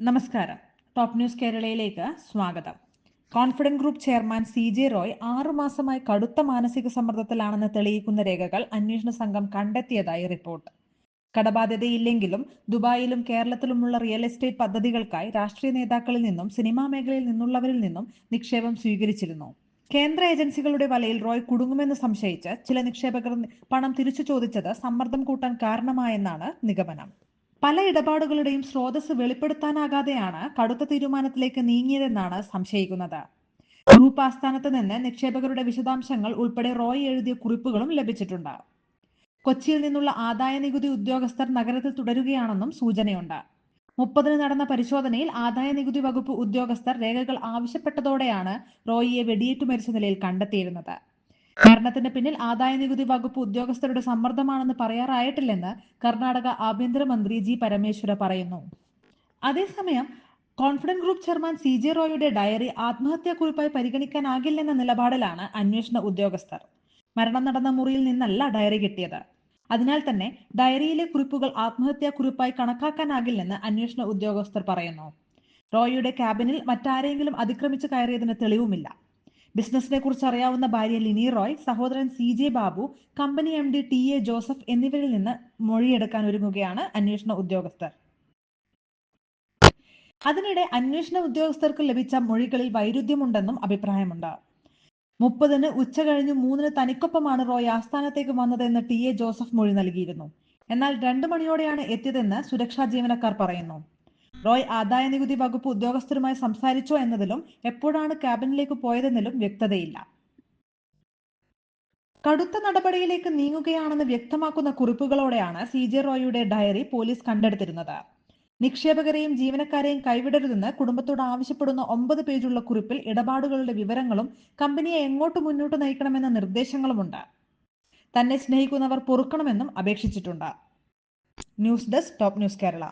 നമസ്കാരം. Top news കേരളയിലേക്ക് സ്വാഗതം. Confident group chairman C J Roy ആറുമാസമായി കടുത്ത മാനസിക സമ്മർദ്ദത്തിലാണെന്ന് തെളിയിക്കുന്ന രേഖകൾ അന്വേഷണ സംഘം കണ്ടെത്തിയതായി റിപ്പോർട്ട് കടബാധ്യതയില്ലെങ്കിലും ദുബായിലും കേരളത്തിലുമുള്ള റിയൽ എസ്റ്റേറ്റ് പദ്ധതികൾക്കായി രാഷ്ട്രീയ നേതാക്കളിൽ നിന്നും സിനിമാ മേഖലയിൽ നിന്നുള്ളവരിൽ നിന്നും നിക്ഷേപം സ്വീകരിച്ചിരുന്നു. കേന്ദ്ര ഏജൻസികളുടെ വലയിൽ റോയ് കുടുങ്ങുമെന്ന് സംശയിച്ച് ചില നിക്ഷേപകർ പണം തിരിച്ചു ചോദിച്ചത് സമ്മർദ്ദം കൂട്ടാൻ കാരണമായെന്നാണ് നിഗമനം. പല ഇടപാടുകളുടെയും സ്രോതസ് വെളിപ്പെടുത്താനാകാതെയാണ് കടുത്ത തീരുമാനത്തിലേക്ക് നീങ്ങിയതെന്നാണ് സംശയിക്കുന്നത്. ഗ്രൂപ്പ് ആസ്ഥാനത്ത് നിന്ന് നിക്ഷേപകരുടെ വിശദാംശങ്ങൾ ഉൾപ്പെടെ റോയ് എഴുതിയ കുറിപ്പുകളും ലഭിച്ചിട്ടുണ്ട്. കൊച്ചിയിൽ നിന്നുള്ള ആദായ നികുതി ഉദ്യോഗസ്ഥർ നഗരത്തിൽ തുടരുകയാണെന്നും സൂചനയുണ്ട്. മുപ്പതിന് നടന്ന പരിശോധനയിൽ ആദായ നികുതി വകുപ്പ് ഉദ്യോഗസ്ഥർ രേഖകൾ ആവശ്യപ്പെട്ടതോടെയാണ് റോയിയെ വെടിയേറ്റു മരിച്ച നിലയിൽ കണ്ടെത്തിയിരുന്നത്. മരണത്തിന് പിന്നിൽ ആദായ നികുതി വകുപ്പ് ഉദ്യോഗസ്ഥരുടെ സമ്മർദ്ദമാണെന്ന് പറയാറായിട്ടില്ലെന്ന് കർണാടക ആഭ്യന്തരമന്ത്രി ജി പരമേശ്വര പറയുന്നു. അതേസമയം Confident Group chairman C J റോയുടെ diary ആത്മഹത്യാക്കുറിപ്പായി പരിഗണിക്കാനാകില്ലെന്ന നിലപാടിലാണ് അന്വേഷണ ഉദ്യോഗസ്ഥർ. മരണം നടന്ന മുറിയിൽ നിന്നല്ല ഡയറി കിട്ടിയത്. അതിനാൽ തന്നെ ഡയറിയിലെ കുറിപ്പുകൾ ആത്മഹത്യാക്കുറിപ്പായി കണക്കാക്കാനാകില്ലെന്ന് അന്വേഷണ ഉദ്യോഗസ്ഥർ പറയുന്നു. റോയിയുടെ ക്യാബിനിൽ മറ്റാരെങ്കിലും അതിക്രമിച്ചു കയറിയതിന് തെളിവുമില്ല. ബിസിനസിനെ കുറിച്ച് അറിയാവുന്ന ഭാര്യ ലിനി റോയ് സഹോദരൻ C J Babu company M D T A Joseph എന്നിവരിൽ നിന്ന് മൊഴിയെടുക്കാൻ ഒരുങ്ങുകയാണ് അന്വേഷണ ഉദ്യോഗസ്ഥർ. അതിനിടെ അന്വേഷണ ഉദ്യോഗസ്ഥർക്ക് ലഭിച്ച മൊഴികളിൽ വൈരുദ്ധ്യമുണ്ടെന്നും അഭിപ്രായമുണ്ട്. മുപ്പതിന് ഉച്ച കഴിഞ്ഞ് മൂന്നിന് തനിക്കൊപ്പമാണ് റോയ് ആസ്ഥാനത്തേക്ക് വന്നതെന്ന് ടി എ ജോസഫ് മൊഴി നൽകിയിരുന്നു. എന്നാൽ രണ്ടു മണിയോടെയാണ് എത്തിയതെന്ന് സുരക്ഷാ ജീവനക്കാർ പറയുന്നു. റോയ് ആദായ നികുതി വകുപ്പ് ഉദ്യോഗസ്ഥരുമായി സംസാരിച്ചോ എന്നതിലും എപ്പോഴാണ് ക്യാബിനിലേക്ക് പോയതെന്നിലും വ്യക്തതയില്ല. കടുത്ത നടപടിയിലേക്ക് നീങ്ങുകയാണെന്ന് വ്യക്തമാക്കുന്ന കുറിപ്പുകളോടെയാണ് സി ജെ റോയിയുടെ ഡയറി പോലീസ് കണ്ടെടുത്തിരുന്നത്. നിക്ഷേപകരെയും ജീവനക്കാരെയും കൈവിടരുതെന്ന് കുടുംബത്തോട് ആവശ്യപ്പെടുന്ന ഒമ്പത് പേജുള്ള കുറിപ്പിൽ ഇടപാടുകളുടെ വിവരങ്ങളും കമ്പനിയെ എങ്ങോട്ട് മുന്നോട്ട് നയിക്കണമെന്ന നിർദ്ദേശങ്ങളുമുണ്ട്. തന്നെ സ്നേഹിക്കുന്നവർ പൊറുക്കണമെന്നും അപേക്ഷിച്ചിട്ടുണ്ട്. News desk top news Kerala.